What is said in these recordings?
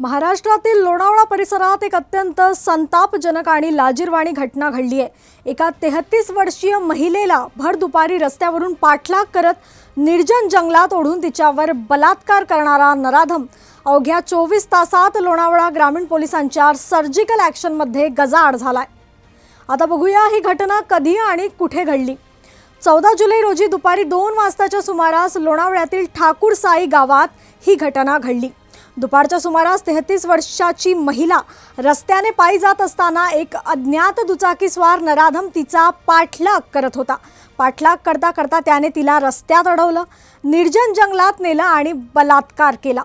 महाराष्ट्रातील लोणावळा परिसरात एक अत्यंत संतापजनक आणि लाजीरवाणी घटना घडली आहे. एका तेहतीस वर्षीय महिलेला भर दुपारी रस्त्यावरून पाठलाग करत निर्जन जंगलात ओढून तिच्यावर बलात्कार करणारा नराधम अवघ्या चोवीस तासात लोणावळा ग्रामीण पोलिसांच्या सर्जिकल ॲक्शनमध्ये गजाआड झालाय. आता बघूया ही घटना कधी आणि कुठे घडली. चौदा जुलै रोजी दुपारी दोन वाजताच्या सुमारास लोणावळ्यातील ठाकूरसाई गावात ही घटना घडली. दुपारच्या सुमारास तेहतीस वर्षाची महिला रस्त्याने पायी जात असताना एक अज्ञात दुचाकीस्वार नराधम तिचा पाठलाग करत होता. पाठलाग करता करता त्याने तिला रस्त्यात अडवलं निर्जन जंगलात नेलं आणि बलात्कार केला.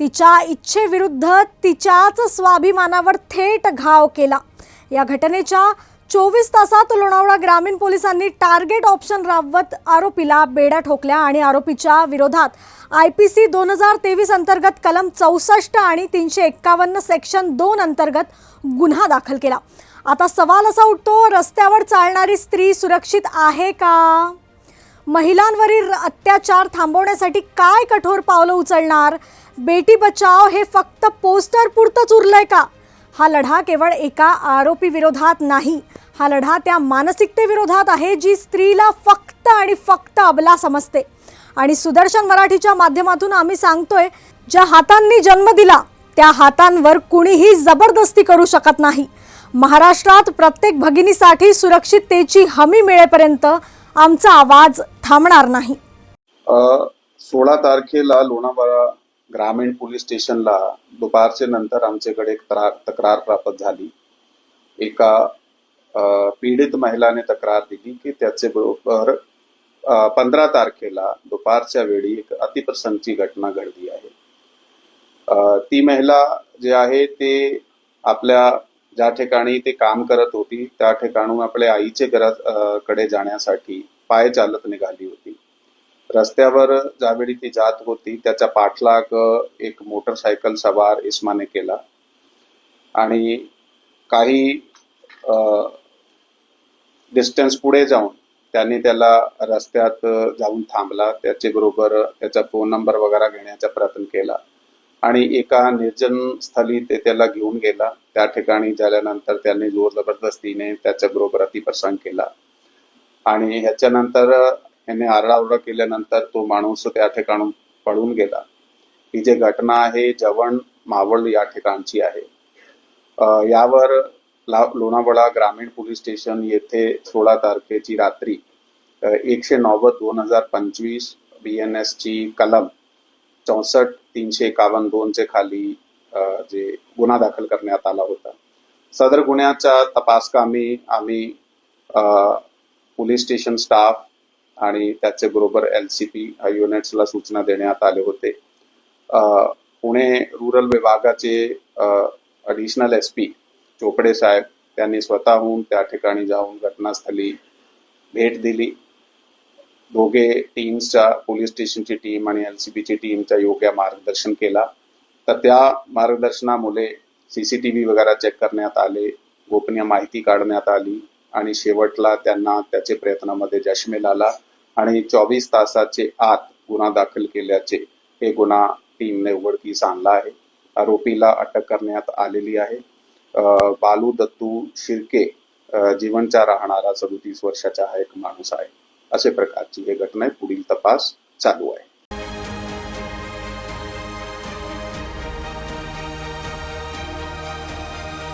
तिच्या इच्छेविरुद्ध तिच्याच स्वाभिमानावर थेट घाव केला. या घटनेच्या चोवीस तासात लोणावळा ग्रामीण पोलिसांनी टार्गेट ऑप्शन राबवत आरोपीला बेड्या ठोकल्या आणि आरोपीच्या विरोधात आय पी सी दोन हजार तेवीस अंतर्गत कलम चौसष्ट आणि तीनशे एक्कावन्न सेक्शन दोन अंतर्गत गुन्हा दाखल केला. आता सवाल असा उठतो रस्त्यावर चालणारी स्त्री सुरक्षित आहे का? महिलांवरील अत्याचार थांबवण्यासाठी काय कठोर पावलं उचलणार? बेटी बचाव हे फक्त पोस्टर पुरतंच उरलंय का? हा लढा केवळ एका आरोपी विरोधात नाही हा लढा त्या मानसिकतेविरोधात आहे जी स्त्रीला फक्त आणि फक्त अबला समजते. आणि सुदर्शन मराठीच्या माध्यमातून आम्ही सांगतोय ज्या हातांनी जन्म दिला त्या हातांवर कुणीही जबरदस्ती करू शकत नाही. महाराष्ट्रात प्रत्येक भगिनीसाठी सुरक्षिततेची हमी मिळेपर्यंत आमचा आवाज थांबणार नाही. सोळा तारखेला लोणावळा ग्रामीण पोलीस स्टेशनला दुपारचे नंतर आमच्याकडे एक तक्रार प्राप्त झाली. एका पीडित महिलाने तक्रार दिली की त्याचे बरोबर पंधरा तारखेला दुपारच्या वेळी एक अतिप्रसंगची घटना घडली आहे. ती महिला जे आहे ते आपल्या ज्या ठिकाणी ते काम करत होती त्या ठिकाणून आपल्या आईचे घरात कडे जाण्यासाठी पाय चालत निघाली होती. रस्त्यावर ज्यावेळी ती जात होती त्याचा पाठलाग एक मोटरसायकल सवार इस्माने केला. आणि काही डिस्टन्स पुढे जाऊन त्यांनी त्याला रस्त्यात जाऊन थांबला. त्याचे बरोबर त्याचा फोन नंबर वगैरे घेण्याचा प्रयत्न केला. आणि एका निर्जन स्थळी ते त्याला घेऊन गेला. त्या ठिकाणी झाल्यानंतर त्यांनी जोर जबरदस्तीने त्याच्या बरोबर अतिप्रसंग केला. आणि ह्याच्यानंतर याने आरडाओरडा केल्यानंतर तो माणूस त्या ठिकाणून पळून गेला. ही जी घटना आहे जवण मावळ या ठिकाणची आहे. यावर ला- लोणावळा ग्रामीण पोलीस स्टेशन येथे सोळा तारखेची रात्री एकशे नव्वद दोन हजार पंचवीस बी एन एस ची कलम चौसष्ट तीनशे एकावन्न दोनचे खाली जे गुन्हा दाखल करण्यात आला होता. सदर गुन्ह्याच्या तपासकामी आम्ही पोलीस स्टेशन स्टाफ आणि त्याचे बरोबर एल सी पी युनिट्सला सूचना देण्यात आले होते. पुणे रुरल विभागाचे अडिशनल एस पी चोपडे साहेब त्यांनी स्वतःहून त्या ठिकाणी जाऊन घटनास्थळी भेट दिली. दोघे टीम्सच्या पोलीस स्टेशनची टीम आणि एल सी बीची टीमचा योग्य मार्गदर्शन केला. तर त्या मार्गदर्शनामुळे सीसीटीव्ही वगैरे चेक करण्यात आले गोपनीय माहिती काढण्यात आली आणि शेवटला त्यांना त्याचे प्रयत्नामध्ये यश मिळाला. आणि चोवीस तासाचे आत गुन्हा दाखल केल्याचे हे गुन्हा टीमने उघडकीस आणला आहे. आरोपीला अटक करण्यात आलेली आहे. बालू दत्तू शिर्के जीवनचा राहणारा सदोतीस वर्षाचा हा एक माणूस आहे. असे प्रकारची हे घटना आहे. पुढील तपास चालू आहे.